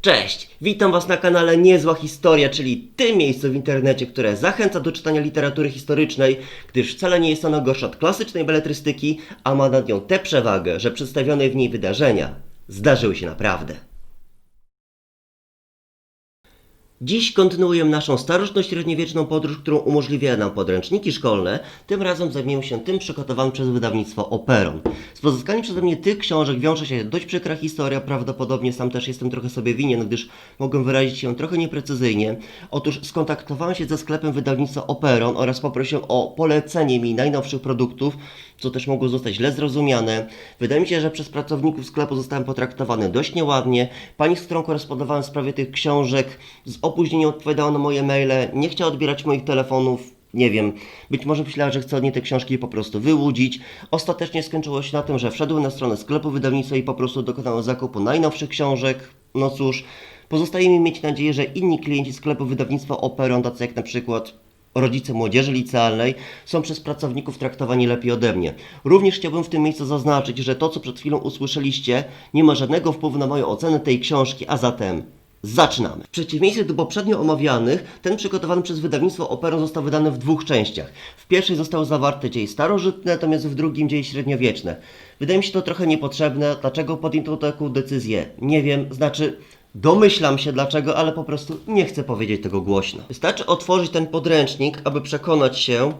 Cześć, witam Was na kanale Niezła Historia, czyli tym miejscu w internecie, które zachęca do czytania literatury historycznej, gdyż wcale nie jest ona gorsza od klasycznej beletrystyki, a ma nad nią tę przewagę, że przedstawione w niej wydarzenia zdarzyły się naprawdę. Dziś kontynuujemy naszą starożytno-średniowieczną podróż, którą umożliwiają nam podręczniki szkolne. Tym razem zajmiemy się tym przygotowanym przez wydawnictwo Operon. Z pozyskaniem przeze mnie tych książek wiąże się dość przykra historia, prawdopodobnie sam też jestem trochę sobie winien, gdyż mogłem wyrazić się trochę nieprecyzyjnie. Otóż skontaktowałem się ze sklepem wydawnictwa Operon oraz poprosiłem o polecenie mi najnowszych produktów, co też mogło zostać źle zrozumiane. Wydaje mi się, że przez pracowników sklepu zostałem potraktowany dość nieładnie. Pani, z którą korespondowałem w sprawie tych książek, z opóźnieniem odpowiadała na moje maile, nie chciała odbierać moich telefonów. Nie wiem, być może myślała, że chcę od niej te książki po prostu wyłudzić. Ostatecznie skończyło się na tym, że wszedłem na stronę sklepu wydawnictwa i po prostu dokonałem zakupu najnowszych książek. No cóż, pozostaje mi mieć nadzieję, że inni klienci sklepu wydawnictwa Operon, tacy jak na przykład rodzice młodzieży licealnej są przez pracowników traktowani lepiej ode mnie. Również chciałbym w tym miejscu zaznaczyć, że to, co przed chwilą usłyszeliście, nie ma żadnego wpływu na moją ocenę tej książki, a zatem zaczynamy. W przeciwieństwie do poprzednio omawianych, ten przygotowany przez wydawnictwo Operon został wydany w dwóch częściach. W pierwszej zostały zawarte dzieje starożytne, natomiast w drugim dzieje średniowieczne. Wydaje mi się to trochę niepotrzebne. Dlaczego podjęto taką decyzję? Nie wiem, znaczy Domyślam się dlaczego, ale po prostu nie chcę powiedzieć tego głośno. Wystarczy otworzyć ten podręcznik, aby przekonać się,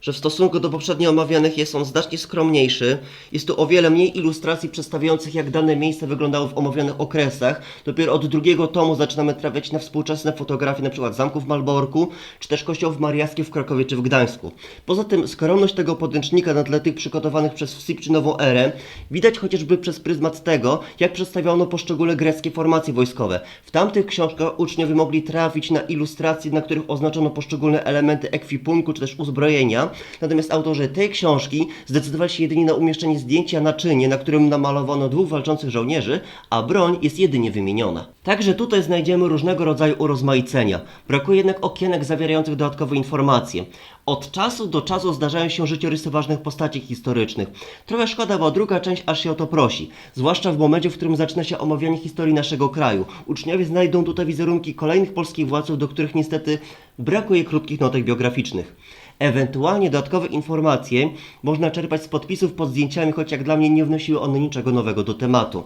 że w stosunku do poprzednio omawianych jest on znacznie skromniejszy. Jest tu o wiele mniej ilustracji przedstawiających, jak dane miejsce wyglądało w omawianych okresach. Dopiero od drugiego tomu zaczynamy trafiać na współczesne fotografie, np. zamków w Malborku, czy też kościołów mariackich w Krakowie czy w Gdańsku. Poza tym skromność tego podręcznika na tle tych przygotowanych przez WSIP czy Nową Erę widać chociażby przez pryzmat tego, jak przedstawiono poszczególne greckie formacje wojskowe. W tamtych książkach uczniowie mogli trafić na ilustracje, na których oznaczono poszczególne elementy ekwipunku czy też uzbrojenia, natomiast autorzy tej książki zdecydowali się jedynie na umieszczenie zdjęcia naczynie, na którym namalowano dwóch walczących żołnierzy, a broń jest jedynie wymieniona. Także tutaj znajdziemy różnego rodzaju urozmaicenia. Brakuje jednak okienek zawierających dodatkowe informacje. Od czasu do czasu zdarzają się życiorysy ważnych postaci historycznych. Trochę szkoda, bo druga część aż się o to prosi. Zwłaszcza w momencie, w którym zaczyna się omawianie historii naszego kraju. Uczniowie znajdą tutaj wizerunki kolejnych polskich władców, do których niestety brakuje krótkich notek biograficznych. Ewentualnie dodatkowe informacje można czerpać z podpisów pod zdjęciami, choć jak dla mnie nie wnosiły one niczego nowego do tematu.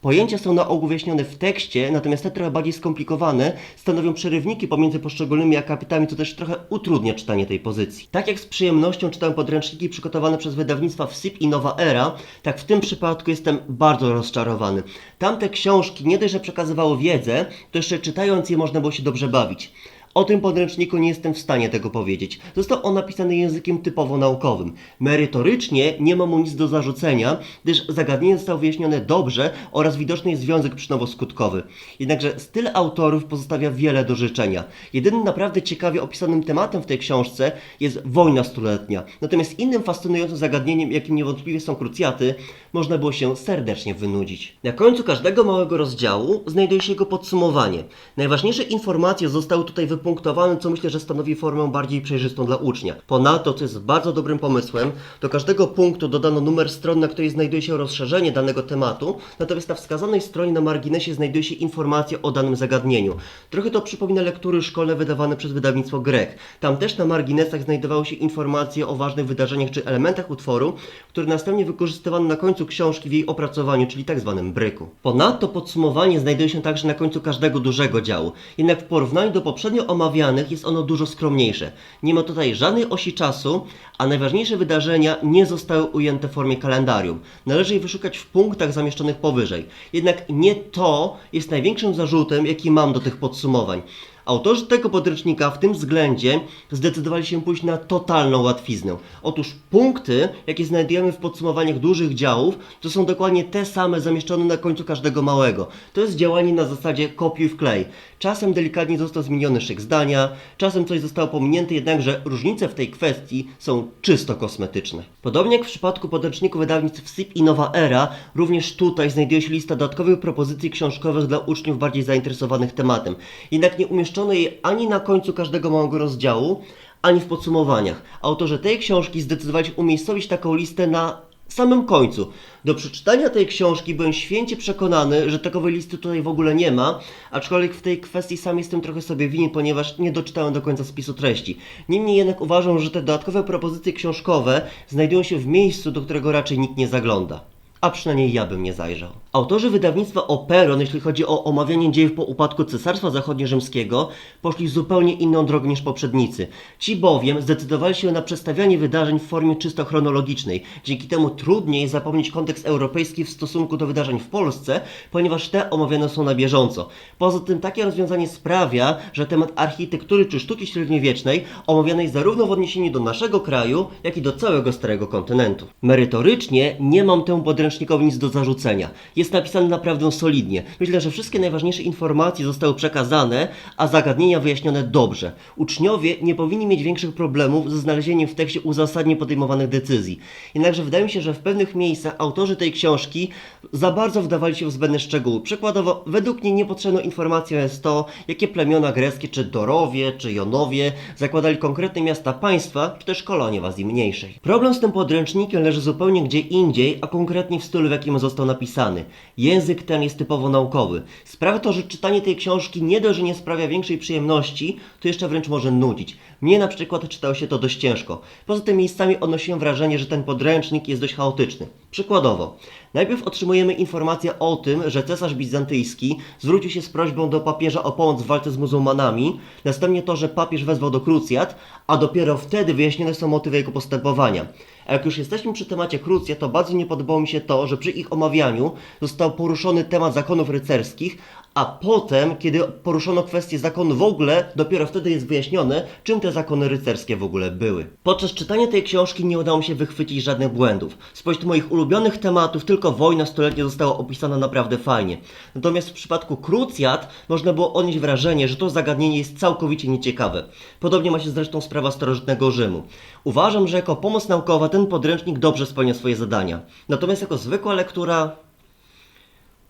Pojęcia są na ogół wyjaśnione w tekście, natomiast te trochę bardziej skomplikowane stanowią przerywniki pomiędzy poszczególnymi akapitami, co też trochę utrudnia czytanie tej pozycji. Tak jak z przyjemnością czytałem podręczniki przygotowane przez wydawnictwa WSIP i Nowa Era, tak w tym przypadku jestem bardzo rozczarowany. Tamte książki nie dość, że przekazywały wiedzę, to jeszcze czytając je można było się dobrze bawić. O tym podręczniku nie jestem w stanie tego powiedzieć. Został on napisany językiem typowo naukowym. Merytorycznie nie ma mu nic do zarzucenia, gdyż zagadnienie zostało wyjaśnione dobrze oraz widoczny jest związek przyczynowo-skutkowy. Jednakże styl autorów pozostawia wiele do życzenia. Jedynym naprawdę ciekawie opisanym tematem w tej książce jest wojna stuletnia. Natomiast innym fascynującym zagadnieniem, jakim niewątpliwie są krucjaty, można było się serdecznie wynudzić. Na końcu każdego małego rozdziału znajduje się jego podsumowanie. Najważniejsze informacje zostały tutaj wypunktowane, co myślę, że stanowi formę bardziej przejrzystą dla ucznia. Ponadto, co jest bardzo dobrym pomysłem, do każdego punktu dodano numer strony, na której znajduje się rozszerzenie danego tematu, natomiast na wskazanej stronie na marginesie znajduje się informacja o danym zagadnieniu. Trochę to przypomina lektury szkolne wydawane przez wydawnictwo Grek. Tam też na marginesach znajdowały się informacje o ważnych wydarzeniach czy elementach utworu, które następnie wykorzystywano na końcu książki w jej opracowaniu, czyli tak zwanym bryku. Ponadto podsumowanie znajduje się także na końcu każdego dużego działu. Jednak w porównaniu do poprzednio omawianych jest ono dużo skromniejsze. Nie ma tutaj żadnej osi czasu, a najważniejsze wydarzenia nie zostały ujęte w formie kalendarium. Należy je wyszukać w punktach zamieszczonych powyżej. Jednak nie to jest największym zarzutem, jaki mam do tych podsumowań. Autorzy tego podręcznika w tym względzie zdecydowali się pójść na totalną łatwiznę. Otóż punkty, jakie znajdujemy w podsumowaniach dużych działów, to są dokładnie te same zamieszczone na końcu każdego małego. To jest działanie na zasadzie kopiuj wklej. Czasem delikatnie został zmieniony szyk zdania, czasem coś zostało pominięte, jednakże różnice w tej kwestii są czysto kosmetyczne. Podobnie jak w przypadku podręczników wydawnictw WSIP i Nowa Era, również tutaj znajduje się lista dodatkowych propozycji książkowych dla uczniów bardziej zainteresowanych tematem. Jednak nie umieszczono jej ani na końcu każdego małego rozdziału, ani w podsumowaniach. Autorzy tej książki zdecydowali się umiejscowić taką listę na samym końcu. Do przeczytania tej książki byłem święcie przekonany, że takowej listy tutaj w ogóle nie ma, aczkolwiek w tej kwestii sam jestem trochę sobie winien, ponieważ nie doczytałem do końca spisu treści. Niemniej jednak uważam, że te dodatkowe propozycje książkowe znajdują się w miejscu, do którego raczej nikt nie zagląda. A przynajmniej ja bym nie zajrzał. Autorzy wydawnictwa Operon, jeśli chodzi o omawianie dziejów po upadku Cesarstwa Zachodniorzymskiego, poszli zupełnie inną drogą niż poprzednicy. Ci bowiem zdecydowali się na przedstawianie wydarzeń w formie czysto chronologicznej. Dzięki temu trudniej zapomnieć kontekst europejski w stosunku do wydarzeń w Polsce, ponieważ te omawiane są na bieżąco. Poza tym takie rozwiązanie sprawia, że temat architektury czy sztuki średniowiecznej omawiany jest zarówno w odniesieniu do naszego kraju, jak i do całego starego kontynentu. Merytorycznie nie mam temu podręcznikowi nic do zarzucenia. Jest napisany naprawdę solidnie. Myślę, że wszystkie najważniejsze informacje zostały przekazane, a zagadnienia wyjaśnione dobrze. Uczniowie nie powinni mieć większych problemów ze znalezieniem w tekście uzasadnień podejmowanych decyzji. Jednakże wydaje mi się, że w pewnych miejscach autorzy tej książki za bardzo wdawali się w zbędne szczegóły. Przykładowo, według mnie niepotrzebną informacją jest to, jakie plemiona greckie, czy Dorowie, czy Jonowie, zakładali konkretne miasta państwa, czy też kolonie w Azji Mniejszej. Problem z tym podręcznikiem leży zupełnie gdzie indziej, a konkretnie w stylu, w jakim został napisany. Język ten jest typowo naukowy. Sprawia to, że czytanie tej książki nie dość, że nie sprawia większej przyjemności, to jeszcze wręcz może nudzić. Mnie na przykład czytało się to dość ciężko. Poza tym miejscami odnosiłem wrażenie, że ten podręcznik jest dość chaotyczny. Przykładowo, najpierw otrzymujemy informację o tym, że cesarz bizantyjski zwrócił się z prośbą do papieża o pomoc w walce z muzułmanami, następnie to, że papież wezwał do krucjat, a dopiero wtedy wyjaśnione są motywy jego postępowania. A jak już jesteśmy przy temacie krucjat, to bardzo nie podobało mi się to, że przy ich omawianiu został poruszony temat zakonów rycerskich, a potem, kiedy poruszono kwestię zakonu w ogóle, dopiero wtedy jest wyjaśnione, czym te zakony rycerskie w ogóle były. Podczas czytania tej książki nie udało mi się wychwycić żadnych błędów. Spośród moich ulubionych tematów tylko wojna stuletnia została opisana naprawdę fajnie. Natomiast w przypadku krucjat można było odnieść wrażenie, że to zagadnienie jest całkowicie nieciekawe. Podobnie ma się zresztą sprawa starożytnego Rzymu. Uważam, że jako pomoc naukowa ten podręcznik dobrze spełnia swoje zadania. Natomiast jako zwykła lektura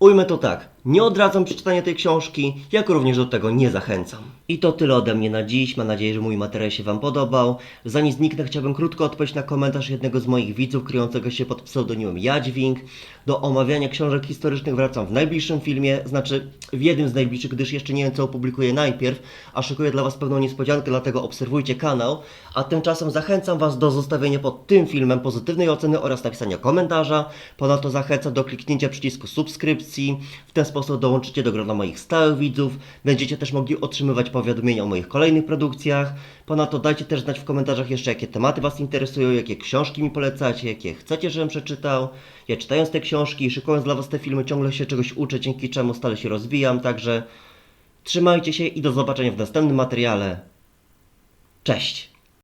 Ujmę to tak, nie odradzam przeczytania tej książki, jak również do tego nie zachęcam. I to tyle ode mnie na dziś, mam nadzieję, że mój materiał się Wam podobał. Zanim zniknę, chciałbym krótko odpowiedzieć na komentarz jednego z moich widzów, kryjącego się pod pseudonimem Jadźwing. Do omawiania książek historycznych wracam w najbliższym filmie, znaczy w jednym z najbliższych, gdyż jeszcze nie wiem co opublikuję najpierw, a szykuję dla Was pewną niespodziankę, dlatego obserwujcie kanał. A tymczasem zachęcam Was do zostawienia pod tym filmem pozytywnej oceny oraz napisania komentarza. Ponadto zachęcam do kliknięcia przycisku subskrypcji. W ten sposób dołączycie do grona moich stałych widzów. Będziecie też mogli otrzymywać powiadomienia o moich kolejnych produkcjach. Ponadto dajcie też znać w komentarzach jeszcze, jakie tematy Was interesują, jakie książki mi polecacie, jakie chcecie, żebym przeczytał. Ja czytając te książki i szykując dla Was te filmy ciągle się czegoś uczę, dzięki czemu stale się rozwijam. Także trzymajcie się i do zobaczenia w następnym materiale. Cześć!